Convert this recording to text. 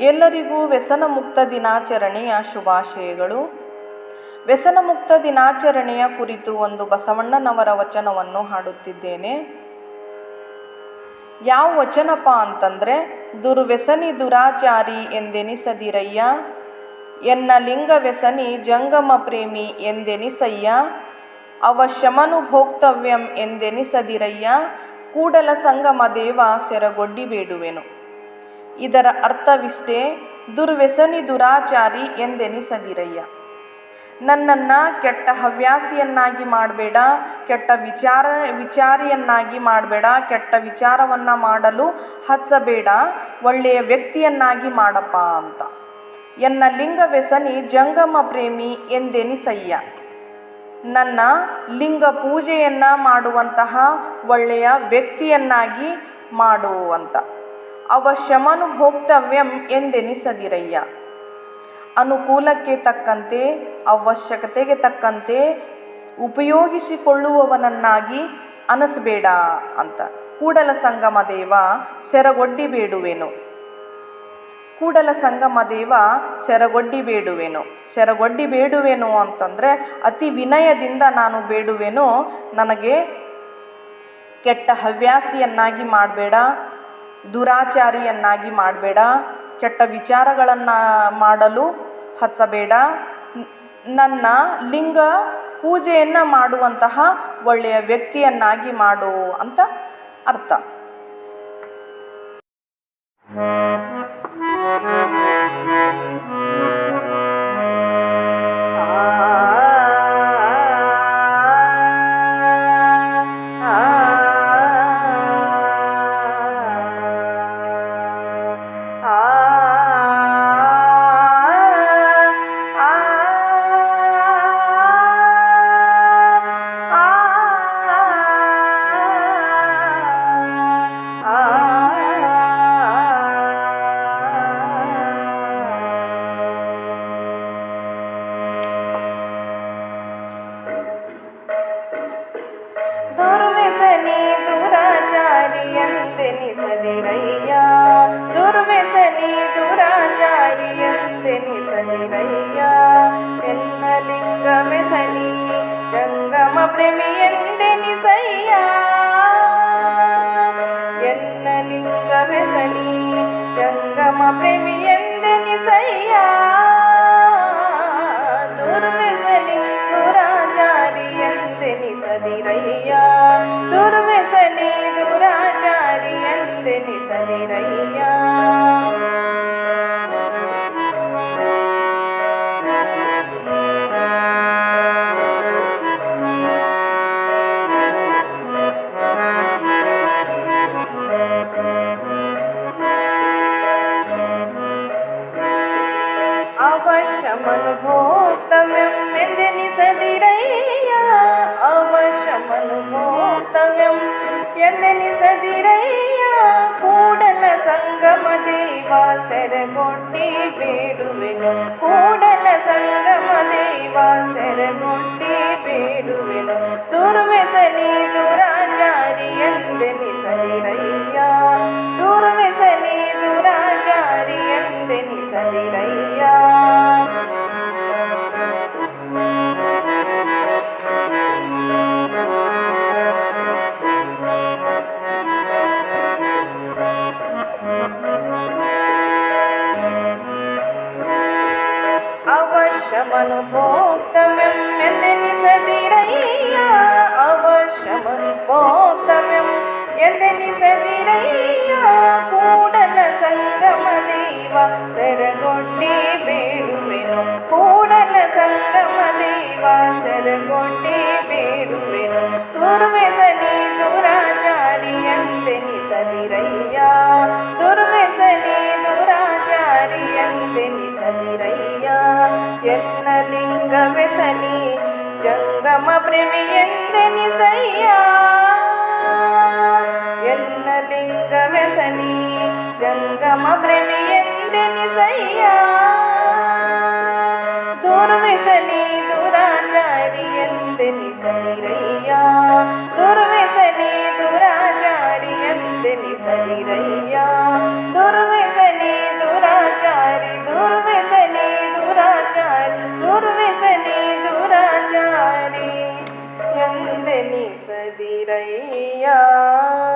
ಎಲ್ಲರಿಗೂ ವ್ಯಸನ ಮುಕ್ತ ದಿನಾಚರಣೆಯ ಶುಭಾಶಯಗಳು. ವ್ಯಸನ ಮುಕ್ತ ದಿನಾಚರಣೆಯ ಕುರಿತು ಒಂದು ಬಸವಣ್ಣನವರ ವಚನವನ್ನು ಹಾಡುತ್ತಿದ್ದೇನೆ. ಯಾವ ವಚನಪ್ಪ ಅಂತಂದರೆ, ದುರ್ವ್ಯಸನಿ ದುರಾಚಾರಿ ಎಂದೆನಿಸದಿರಯ್ಯ, ಎನ್ನ ಲಿಂಗ ವ್ಯಸನಿ ಜಂಗಮ ಪ್ರೇಮಿ ಎಂದೆನಿಸಯ್ಯ ಅವಶ್ಯಮನು ಭೋಕ್ತವ್ಯಂ ಎಂದೆನಿಸದಿರಯ್ಯ, ಕೂಡಲ ಸಂಗಮ ದೇವ ಸೆರಗೊಡ್ಡಿ ಬೇಡುವೆನು. ಇದರ ಅರ್ಥವಿಷ್ಟೇ, ದುರ್ವ್ಯಸನಿ ದುರಾಚಾರಿ ಎಂದೆನಿಸದಿರಯ್ಯ. ನನ್ನನ್ನು ಕೆಟ್ಟ ಹವ್ಯಾಸಿಯನ್ನಾಗಿ ಮಾಡಬೇಡ, ಕೆಟ್ಟ ವಿಚಾರ, ವಿಚಾರಿಯನ್ನಾಗಿ ಮಾಡಬೇಡ, ಕೆಟ್ಟ ವಿಚಾರವನ್ನು ಮಾಡಲು ಹಚ್ಚಬೇಡ, ಒಳ್ಳೆಯ ವ್ಯಕ್ತಿಯನ್ನಾಗಿ ಮಾಡಪ್ಪ ಅಂತ. ಎನ್ನ ಲಿಂಗ ವ್ಯಸನಿ ಜಂಗಮ ಪ್ರೇಮಿ ಎಂದೆನಿಸಯ್ಯ. ನನ್ನ ಲಿಂಗ ಪೂಜೆಯನ್ನು ಮಾಡುವಂತಹ ಒಳ್ಳೆಯ ವ್ಯಕ್ತಿಯನ್ನಾಗಿ ಮಾಡು ಅಂತ. ಅವಶ್ಯಮನು ಭೋಕ್ತವ್ಯಂ ಎಂದೆನಿಸದಿರಯ್ಯ. ಅನುಕೂಲಕ್ಕೆ ತಕ್ಕಂತೆ, ಅವಶ್ಯಕತೆಗೆ ತಕ್ಕಂತೆ ಉಪಯೋಗಿಸಿಕೊಳ್ಳುವವನನ್ನಾಗಿ ಅನಿಸ್ಬೇಡ ಅಂತ. ಕೂಡಲ ಸಂಗಮ ದೇವ ಸೆರಗೊಡ್ಡಿ ಬೇಡುವೆನು. ಕೂಡಲ ಸಂಗಮ ದೇವ ಸೆರಗೊಡ್ಡಿ ಬೇಡುವೆನು. ಸೆರಗೊಡ್ಡಿ ಬೇಡುವೆನು ಅಂತಂದರೆ ಅತಿ ವಿನಯದಿಂದ ನಾನು ಬೇಡುವೆನು. ನನಗೆ ಕೆಟ್ಟ ಹವ್ಯಾಸಿಯನ್ನಾಗಿ ಮಾಡಬೇಡ. ದುರಾಚಾರಿಯನ್ನಾಗಿ ಮಾಡಬೇಡ, ಕೆಟ್ಟ ವಿಚಾರಗಳನ್ನು ಮಾಡಲು ಹಚ್ಚಬೇಡ. ನನ್ನ ಲಿಂಗ ಪೂಜೆಯನ್ನು ಮಾಡುವಂತಹ ಒಳ್ಳೆಯ ವ್ಯಕ್ತಿಯನ್ನಾಗಿ ಮಾಡು ಅಂತ ಅರ್ಥ. సనిరయ్యా ఎన్నలింగమె సని జంగమ ప్రేమియందెని సయ్యా ఎన్నలింగమె సని జంగమ ప్రేమియందెని సయ్యా దుర్వెసలి దురాచారి ఎందెని సదిరయ్యా దుర్వెసలి దురాచారి ఎందెని సదిరయ్యా अवश्यमनुभोक्तव्यं यद्यनि सदिरैया अवश्यमनुभोक्तव्यं यद्यनि सदिरैया कूडलसङ्गमदेवा शरगोण्डि बेडुवेनु कूडलसङ्गमदेवा शरगोण्डि बेडुवेनु दुर्व्यसनि दुराचारि यद्यनि सदिरै అవశమనుభోక్తమ్యందని సదిరయ్య అవశమనుభోక్తమ్యం ఎందని సదిరయ్య కూడల సంగమ దేవ చెరగొడ్డి వేడువెను కూడల సంగమ దేవ ಎಂದೆನಿಸದಿರಯ್ಯ ಎನ್ನ ಲಿಂಗ ವ್ಯಸನಿ ಜಂಗಮ ಪ್ರೇಮಿ ಎಂದೆನಿಸಯ್ಯ ಎನ್ನ ಲಿಂಗ ವ್ಯಸನಿ ಜಂಗಮ ಪ್ರೇಮಿ ಎಂದೆನಿಸಯ್ಯ ದುರ್ವ್ಯಸನಿ ದುರಾಚಾರಿ ಎಂದೆನಿಸದಿರಯ್ಯ ದುರ್ವ್ಯಸನಿ ದುರಾಚಾರಿ ಎಂದೆನಿಸದಿರಯ್ಯ சதிரையா